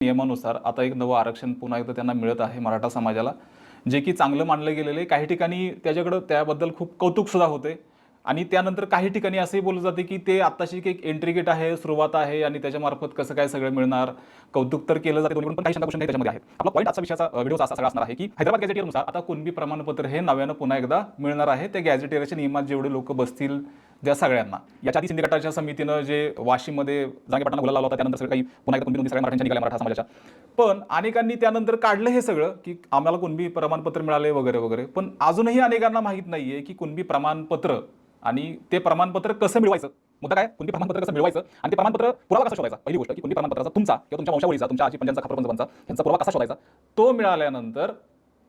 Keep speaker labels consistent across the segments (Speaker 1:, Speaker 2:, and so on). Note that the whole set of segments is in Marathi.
Speaker 1: नियमानुसार आता एक नवं आरक्षण पुन्हा एकदा त्यांना मिळत आहे मराठा समाजाला जे की चांगलं मानलं गेलेलं आहे. काही ठिकाणी त्याच्याकडं त्याबद्दल खूप कौतुक सुद्धा होते आणि त्यानंतर काही ठिकाणी असंही बोललं जाते की ते आत्ताशी एक एंट्री गेट आहे सुरुवात आहे आणि त्याच्यामार्फत कसं काय सगळं मिळणार कौतुक तर केलं जातं. पण काही शंका त्याच्यामध्ये आहे आपला पॉईंट असा विषयाचा व्हिडिओ असा सगळा असणार आहे की हैदराबाद गॅजेटियरनुसार आता कुणबी प्रमाणपत्र हे नव्यानं पुन्हा एकदा मिळणार आहे. त्या गॅजेटियरच्या नियमात जेवढे लोक बसतील द्या सगळ्यांना. याच्या आधी शिंदे गटाच्या समितीनं जे वाशिममध्ये जागे पाटांना बोलायला लावला होता त्यानंतर सगळं काही पुन्हा एकदा कुणबी सगळ्या मराठ्यांच्या निघाल्या मराठा समाजाच्या. पण अनेकांनी त्यानंतर काढलं हे सगळं की आम्हाला कुणबी प्रमाणपत्र मिळाले वगैरे वगैरे. पण अजूनही अनेकांना माहीत नाहीये की कुणबी प्रमाणपत्र आणि ते प्रमाणपत्र कसं मिळवायचं? मुद्दा काय? कोणती प्रमाणपत्र कसं मिळवायचं? आणि ते प्रमाणपत्र पुरावा कसा शोधायचा? पहिली गोष्ट की कोणती प्रमाणपत्राचा तुमचा किंवा तुमच्या वंशावळीचा तुमच्या आजी पंजांचा खापरपंजांचा यांचा पुरावा कसा शोधायचा? तो मिळाल्यानंतर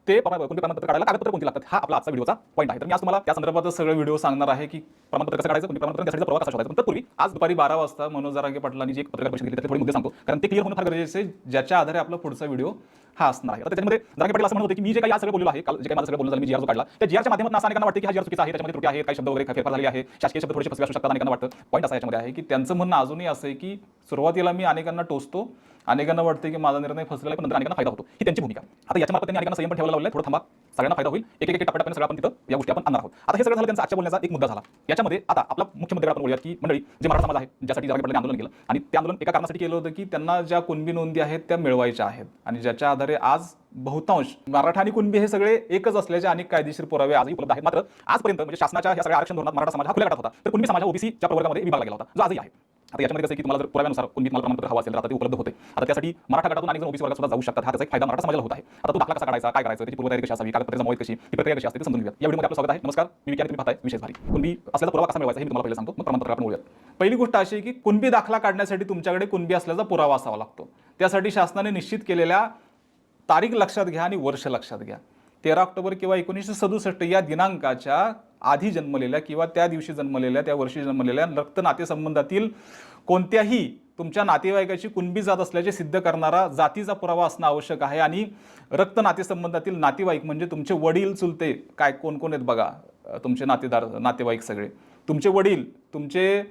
Speaker 1: ते कोणते प्रमाणपत्र काढायला कागदपत्र कोणती लागतात? हा आपला आजचा व्हिडिओचा पॉईंट आहे. तर मी आज तुम्हाला त्या संदर्भात सगळं व्हिडिओ सांगणार आहे की प्रमाणपत्र कसं काढायचं कोणते प्रमाणपत्र त्यासाठी प्रवास कसा शोधायचा. पण तत्पूर्वी आज दुपारी बारा वाजता मनोज जारांगे पाटलांनी जी एक पत्रकार परिषद घेतली त्याचे थोडे मुद्दे सांगतो कारण ते क्लिअर होणं फार गरजेचे ज्याच्या आधारे आपला पुढचा व्हिडिओ हा असणार आहे आता त्याच्यामध्ये जारांगे पाटील असं म्हणत होते की मी जे काही आज सगळं बोललो आहे काल जे काही माझं सगळं बोलणं झालं मी जीआर जो काढला त्या जीआरच्या माध्यमातून असं अनेकांना वाटतं की हा जीआर चुकीचा आहे त्याच्यामध्ये त्रुटी आहे काही शब्द वगैरे फेरफार झाली आहे शासकीय शब्द थोडेसे फसवे असू शकतात अनेकांना वाटतं. पॉईंट असा याच्यामध्ये आहे की त्यांचं म्हणणं अजूनही असं आहे की सुरुवातीला मी अनेकांना टोचतो अनेकांना वाटते की माझा निर्णय फसलेला आहे पण नंतर अनेकांना फायदा होतो. ही त्यांची भूमिका. आता याच्या मार्फत त्यांनी अनेकांना संयम पण ठेवायला लावलाय थोडं थांबा. सगळ्यांना फायदा होईल. एक एक एक टप्प्याटप्प्याने सगळं आपण तिथं या गोष्टी आपण आणणार आहोत. आता हे सगळं झालं त्यांचा आजच्या बोलण्याचा एक मुद्दा झाला. याच्यामध्ये आता आपला मुख्य मुद्दा आपण बोलूया की मंडळी जे मराठा समाज आहे ज्यासाठी जागे पडले आंदोलन केलं आणि ते आंदोलन एका कारणासाठी केलं होतं की त्यांना ज्या कुणबी नोंदी आहेत त्या मिळवायच्या आहेत. आणि ज्याच्या आधारे आज बहुतांश मराठा आणि कुणबी हे सगळे एकच असल्याचे अनेक कायदेशीर पुरावे आजही उपलब्ध आहेत. मात्र आजपर्यंत म्हणजे शासनाच्या या सगळ्या आरक्षण धोरणात मराठा समाज हा खुल्या गटात होता. तर कुणबी समाज ओबीसीच्या प्रवर्गामध्ये विभागला गेला होता. जो आजही आहे. आता याच्यामध्ये कसं की तुम्हाला जर पुराव्यानुसार कुणबी तुम्हाला प्रमाणपत्र हवं असेल तर आता ते उपलब्ध होते. आता त्यासाठी मराठा गटातून अनेक जण ओबीसी वर्गात सुद्धा जाऊ शकतात. हा त्याचा एक फायदा मराठा समाजाला होत आहे. आता तो दाखला कसा काढायचा काय करायचं त्याची पूर्वतयारी कशी असावी कागदपत्र जमा कशी ती प्रक्रिया कशी असते ते समजून घेऊया या व्हिडिओमध्ये आपलं स्वागत आहे. नमस्कार. मी विचार तुम्ही पाहताय विशेष भारी. कुणबी असल्याचा पुरावा कसा मिळवायचा हे मी तुम्हाला पहिले सांगतो. मग प्रमाणपत्र आपण बोलूयात पहिली गोष्ट अशी की कुणबी दाखला काढण्यासाठी तुमच्याकडे कुणबी असल्याचा पुरावा असावा लागतो. त्यासाठी शासनाने निश्चित केलेल्या तारीख लक्षात घ्या आणि वर्ष लक्षात घ्या. तेरा ऑक्टोबर किंवा एकोणीसशे सदुसष्ट या दिनांकाच्या आधी जन्मलेल्या किंवा त्या दिवशी जन्मलेल्या त्या वर्षी जन्मलेल्या रक्त नातेसंबंधातील कोणत्याही तुमच्या नातेवाईकाची कुणबी जात असल्याचे सिद्ध करणारा जातीचा पुरावा असणं आवश्यक आहे. आणि रक्त नातेसंबंधातील नातेवाईक म्हणजे तुमचे वडील चुलते काय कोण कोण आहेत बघा तुमचे नातेदार नातेवाईक सगळे. तुमचे वडील तुमचे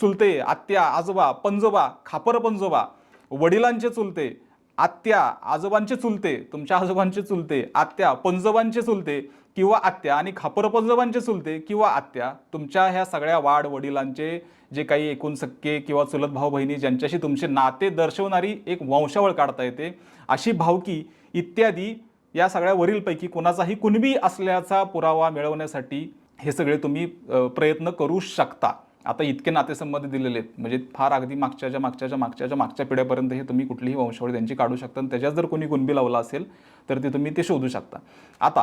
Speaker 1: चुलते आत्या आजोबा पंजोबा खापर पंजोबा वडिलांचे चुलते आत्या आजोबांचे चुलते तुमच्या आजोबांचे चुलते आत्या पंजोबांचे चुलते किंवा आत्या आणि खापरपंजोबांचे चुलते किंवा आत्या तुमच्या ह्या सगळ्या वाढ वडिलांचे जे काही एकूण सक्के किंवा चुलत भाऊ बहिणी ज्यांच्याशी तुमचे नाते दर्शवणारी एक वंशावळ काढता येते अशी भावकी इत्यादी या सगळ्या वरीलपैकी कोणाचाही कुणबी असल्याचा पुरावा मिळवण्यासाठी हे सगळे तुम्ही प्रयत्न करू शकता. आता इतके नातेसंबंध दिलेले आहेत म्हणजे फार अगदी मागच्याच्या मागच्याच्या मागच्याच्या मागच्या पिढ्यापर्यंत हे तुम्ही कुठलीही वंशावळी त्यांची काढू शकता आणि त्याच्यात जर कोणी कुणबी लावला असेल तर ते तुम्ही ते शोधू शकता. आता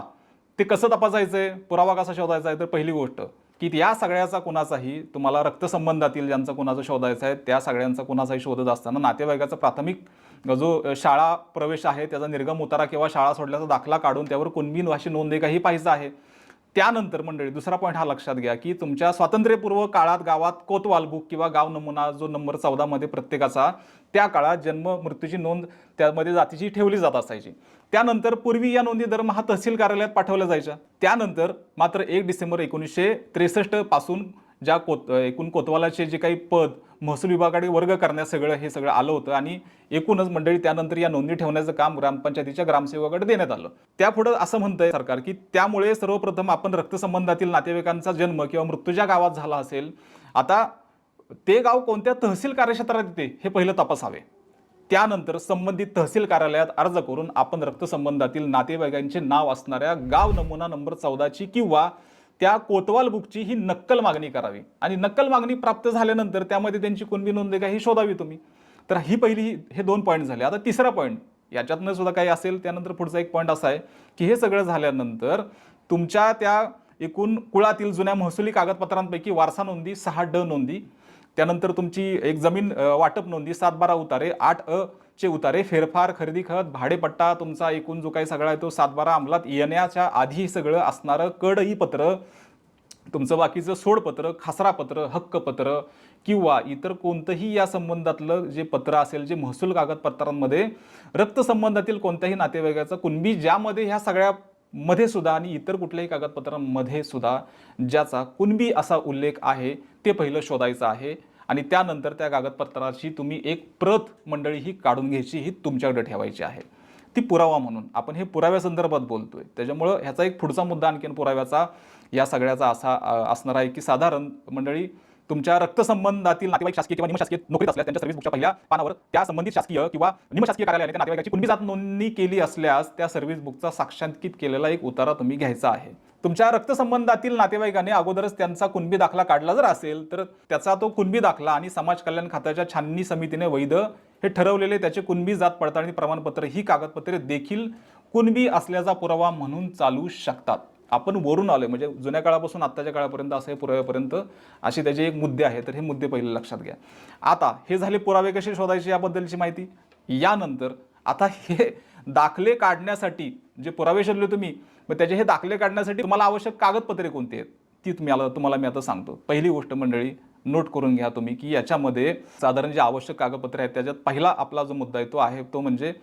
Speaker 1: ते कसं तपासायचं आहे पुरावा कसा शोधायचा आहे? तर पहिली गोष्ट की या सगळ्याचा कुणाचाही तुम्हाला रक्तसंबंधातील ज्यांचा कुणाचा शोधायचा आहे त्या सगळ्यांचा कुणाचाही शोधत असताना नातेवाईकाचा प्राथमिक जो शाळा प्रवेश आहे त्याचा निर्गम उतारा किंवा शाळा सोडल्याचा दाखला काढून त्यावर कुणबीन भाषी नोंद आहे का पाहायचं आहे. त्यानंतर मंडळी दुसरा पॉईंट हा लक्षात घ्या की तुमच्या स्वातंत्र्यपूर्व काळात गावात कोतवाल बुक किंवा गाव नमुना जो नंबर चौदामध्ये प्रत्येकाचा त्या काळात जन्म मृत्यूची नोंद त्यामध्ये जातीची ठेवली जात असायची. त्यानंतर पूर्वी या नोंदी दरमहा तहसील कार्यालयात पाठवल्या जायच्या. त्यानंतर मात्र एक डिसेंबर एकोणीसशे त्रेसष्टपासून ज्या कोत एकूण कोतवालाचे जे काही पद महसूल विभागाकडे वर्ग करण्यास सगळं हे सगळं आलं होतं आणि एकूणच मंडळी त्यानंतर या नोंदणी ठेवण्याचं काम ग्रामपंचायतीच्या ग्रामसेवकाकडे देण्यात आलं. त्यापुढं असं म्हणतंय सरकार की त्यामुळे सर्वप्रथम आपण रक्तसंबंधातील नातेवाईकांचा जन्म किंवा मृत्यू ज्या गावात झाला असेल आता ते गाव कोणत्या तहसील कार्यक्षेत्रात येते हे पहिलं तपासावे. त्यानंतर संबंधित तहसील कार्यालयात अर्ज करून आपण रक्तसंबंधातील नातेवाईकांचे नाव असणाऱ्या गाव नमुना नंबर चौदाची किंवा त्या कोतवाल बुकची ही नक्कल मागणी करावी. आणि नक्कल मागणी प्राप्त झाल्यानंतर त्यामध्ये त्यांची कुणबी नोंद आहे का ही शोधावी तुम्ही. तर ही पहिली हे दोन पॉईंट झाले. आता तिसरा पॉईंट याच्यातनं सुद्धा काही असेल त्यानंतर पुढचा एक पॉईंट असा आहे की हे सगळं झाल्यानंतर तुमच्या त्या एकूण कुळातील जुन्या महसुली कागदपत्रांपैकी वारसा नोंदी सहा ड नोंदी त्यानंतर तुमची एक जमीन वाटप नोंदी सात बारा उतारे आठ अ चे उतारे फेरफार खरेदी खत भाडेपट्टा तुमचा एकूण जो काही सगळा आहे तो सातबारा अंमलात येण्याच्या आधी सगळं असणारं कडई पत्र तुमचं बाकीचं सोडपत्र खासरापत्र हक्कपत्र किंवा इतर कोणतंही या संबंधातलं जे पत्र असेल जे महसूल कागदपत्रांमध्ये रक्तसंबंधातील कोणत्याही नातेवाईकाचं कुणबी ज्यामध्ये ह्या सगळ्या मध्ये सुद्धा आणि इतर कुठल्याही कागदपत्रांमध्ये सुद्धा ज्याचा कुणबी असा उल्लेख आहे ते पहिलं शोधायचं आहे. आणि त्यानंतर त्या कागदपत्राची तुम्ही एक प्रत मंडळी ही काढून घ्यायची ही तुमच्याकडे ठेवायची आहे. ती पुरावा म्हणून. आपण हे पुराव्यासंदर्भात बोलतोय. त्याच्यामुळं ह्याचा एक पुढचा मुद्दा आणखीन पुराव्याचा या सगळ्याचा असा असणार आहे की साधारण मंडळी तुमच्या रक्तसंबंधातील नातेवाईक शासकीय किंवा निमशासकीय नोकरीत असल्यास त्यांच्या सर्व्हिस बुकच्या पहिल्या पानावर त्या संबंधित शासकीय किंवा निमशासकीय कार्यालयाने त्या नातेवाईकाची कुणबी जात नोंदणी केली असल्यास त्या सर्व्हिस बुकचा साक्षांकित केलेला एक उतारा तुम्ही घ्यायचा आहे. तुमच्या रक्तसंबंधातील नातेवाईकाने अगोदरच त्यांचा कुणबी दाखला काढला जर असेल तर त्याचा तो कुणबी दाखला आणि समाज कल्याण खात्याच्या छाननी समितीने वैध हे ठरवलेले त्याचे कुणबी जात पडताळणी प्रमाणपत्र ही कागदपत्रे देखील कुणबी असल्याचा पुरावा म्हणून चालू शकतात. आपण वरून आलोय. म्हणजे जुन्या काळापासून आत्ताच्या काळापर्यंत असे पुराव्यापर्यंत असे त्याचे एक मुद्दे आहेत. तर हे मुद्दे पहिले लक्षात घ्या. आता हे झाले पुरावे कसे शोधायचे याबद्दलची माहिती? यानंतर आता हे दाखले काढण्यासाठी जे पुरावे शोधले तुम्ही मग त्याचे हे दाखले काढण्यासाठी तुम्हाला आवश्यक कागदपत्रे कोणती आहेत? ती तुम्ही आला तुम्हाला मी आता सांगतो. पहिली गोष्ट मंडळी नोट करून घ्या तुम्ही की याच्यामध्ये साधारण जे आवश्यक कागदपत्रे आहेत त्याच्यात पहिला आपला जो मुद्दा आहे तो आहे तो म्हणजे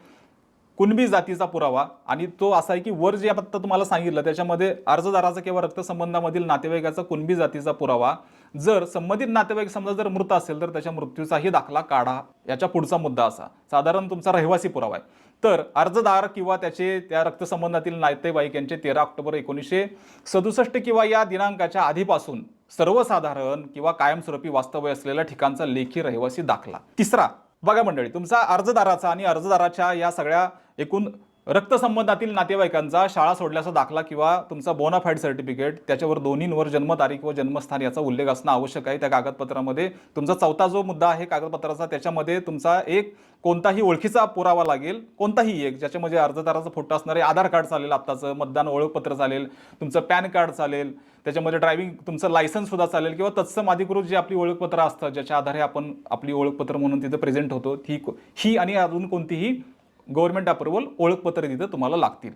Speaker 1: कुणबी जातीचा पुरावा आणि तो असा आहे की वर जे आता तुम्हाला सांगितलं त्याच्यामध्ये अर्जदाराचा किंवा रक्तसंबंधामधील नातेवाईकाचा कुणबी जातीचा पुरावा. जर संबंधित नातेवाईक समजा जर मृत असेल तर त्याच्या मृत्यूचाही दाखला काढा. याच्या पुढचा मुद्दा असा. साधारण तुमचा रहिवासी पुरावा आहे. तर अर्जदार किंवा त्याचे त्या रक्तसंबंधातील नातेवाईक यांचे तेरा ऑक्टोबर एकोणीसशे सदुसष्ट किंवा या दिनांकाच्या आधीपासून सर्वसाधारण किंवा कायमस्वरूपी वास्तव्य असलेल्या ठिकाणचा लेखी रहिवासी दाखला. तिसरा बघा मंडळी तुमचा अर्जदाराचा आणि अर्जदाराच्या या सगळ्या एकूण रक्तसंबंधातील नातेवाईकांचा शाळा सोडल्याचा दाखला किंवा तुमचा बोनाफाईड सर्टिफिकेट त्याच्यावर दोन्हींवर जन्मतारीख व जन्मस्थान याचा उल्लेख असणं आवश्यक आहे. त्या कागदपत्रामध्ये तुमचा चौथा जो मुद्दा आहे कागदपत्राचा त्याच्यामध्ये तुमचा एक कोणताही ओळखीचा पुरावा लागेल कोणताही एक ज्याच्यामध्ये अर्जदाराचा फोटो असणारे आधार कार्ड चालेल आत्ताचं मतदान ओळखपत्र चालेल तुमचं पॅन कार्ड चालेल त्याच्यामध्ये ड्रायव्हिंग तुमचं लायसन्स सुद्धा चालेल किंवा तत्सम अधिकृत जी आपली ओळखपत्र असतं ज्याच्या आधारे आपण आपली ओळखपत्र म्हणून तिथं प्रेझेंट होतो ही ही आणि अजून कोणतीही गव्हर्नमेंट अप्रुव्हल ओळखपत्र तिथं तुम्हाला लागतील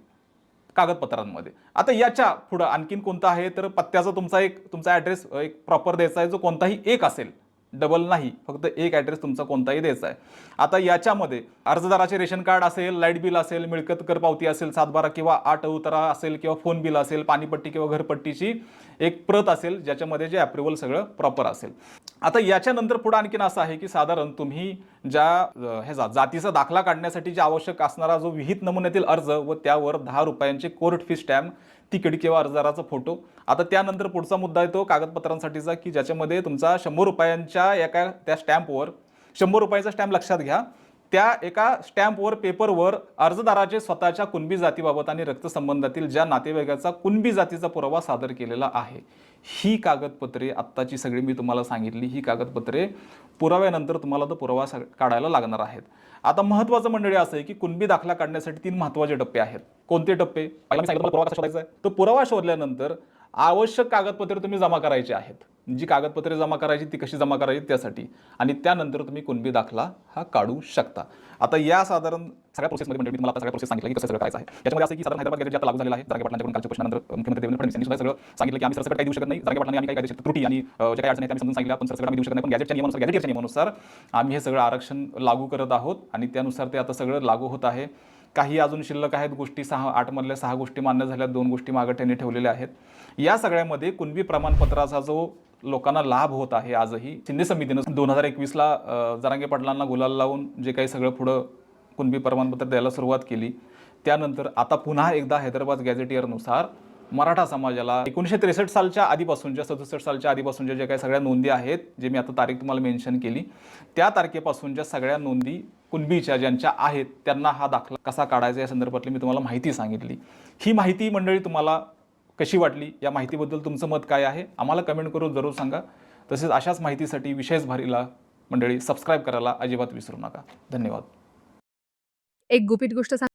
Speaker 1: कागदपत्रांमध्ये. आता याच्या पुढं आणखीन कोणतं आहे? तर पत्त्याचा तुमचा एक तुमचा ॲड्रेस एक प्रॉपर द्यायचा आहे जो कोणताही एक असेल डबल नाही फक्त एक ॲड्रेस तुमचा कोणताही द्यायचा आहे. आता याच्यामध्ये अर्जदाराचे रेशन कार्ड असेल लाइट बिल असेल मिळकत कर पावती असेल सातबारा किंवा आठ उतारा असेल किंवा फोन बिल असेल पाणीपट्टी किंवा घरपट्टीची एक प्रत असेल ज्याच्यामध्ये जे अप्रुव्हल सगळं प्रॉपर असेल. आता याच्यानंतर पुढे आणखीन असं आहे की साधारण तुम्ही ज्या अं, ह्याचा जातीचा दाखला काढण्यासाठी जे आवश्यक असणारा जो विहित नमुन्यातील अर्ज व त्यावर दहा रुपयांचे कोर्ट फी स्टॅम्प तिकीट किंवा अर्जदाराचा फोटो. आता त्यानंतर पुढचा मुद्दा येतो कागदपत्रांसाठीचा की ज्याच्यामध्ये तुमचा शंभर रुपयांच्या एका त्या स्टॅम्पवर शंभर रुपयाचा स्टॅम्प लक्षात घ्या. त्या एका स्टॅम्पवर पेपरवर अर्जदाराचे स्वतःच्या कुणबी जातीबाबत आणि रक्तसंबंधातील ज्या नातेवाईकाचा कुणबी जातीचा पुरावा सादर केलेला आहे ही कागदपत्रे आत्ताची सगळी मी तुम्हाला सांगितली ही कागदपत्रे पुराव्यानंतर तुम्हाला तो पुरावा काढायला लागणार आहेत. आता महत्त्वाचं मंडळी असं आहे की कुणबी दाखला काढण्यासाठी तीन महत्त्वाचे टप्पे आहेत. कोणते टप्पे? पुरावा शोधायचा आहे. तो पुरावा शोधल्यानंतर आवश्यक कागदपत्रे तुम्ही जमा करायचे आहेत. जी कागदपत्रे जमा करायची ती कशी जमा करायची त्यासाठी. आणि त्यानंतर तुम्ही कुणबी दाखला हा काढू शकता. आता या साधारण सगळ्या प्रोसेसमध्ये म्हणजे मी तुम्हाला आता सगळ्या प्रोसेस सांगितलं की कसं सगळं करायचं आहे. त्याच्यामध्ये असं की साधारण हैदराबाद गॅजेट जे लागू झालेला आहे. जारगे पाटलांकडून कालच्या प्रश्नानंतर मुख्यमंत्री देवेंद्र फडणवीस यांनी सुद्धा सगळं सांगितलं की आम्ही सरसकट काही देऊ शकत नाही. जागे पाटलांनी आम्ही काही कायदेशीर त्रुटी आणि अ, ज्या काही अडचणी आम्ही समजून सांगितलं आपण सरसकट आम्ही देऊ शकत नाही. पण गॅजेटच्या नियमानुसार गॅजेटच्या नियमानुसार आम्ही हे सगळं आरक्षण लागू करत आहोत. आणि त्यानुसार ते आता सगळं लागू होत आहे. काही अजून शिल्लक आहेत गोष्टी सहा आठमधल्या सहा गोष्टी मान्य झाल्या दोन गोष्टी मागं त्यांनी ठेवलेल्या आहेत. या सगळ्यामध्ये कुणबी प्रमाणपत्राचा जो लोकांना लाभ होत आहे आजही शिंदे समितीनं दोन हजार एकवीसला जरांगे पाटलांना गुलाल लावून जे काही सगळं पुढं कुणबी प्रमाणपत्र द्यायला सुरुवात केली. त्यानंतर आता पुन्हा एकदा हैदराबाद गॅझेटियरनुसार मराठा समाजाला एकोणीसशे त्रेसष्ट सालच्या आधीपासूनच्या सदुसष्ट सालच्या आधीपासूनच्या ज्या काही सगळ्या नोंदी आहेत जे मी आता तारीख तुम्हाला मेन्शन केली त्या तारखेपासूनच्या सगळ्या नोंदी कुणबीच्या ज्यांच्या आहेत त्यांना हा दाखला कसा काढायचा या संदर्भातली मी तुम्हाला माहिती सांगितली. ही माहिती मंडळी तुम्हाला कशी वाटली? या माहितीबद्दल तुमचं मत काय आहे? आम्हाला कमेंट करून जरूर सांगा. तसेच अशाच माहितीसाठी विशेष भारीला मंडळी सबस्क्राईब करायला अजिबात विसरू नका. धन्यवाद.
Speaker 2: एक गुपित गोष्ट सांग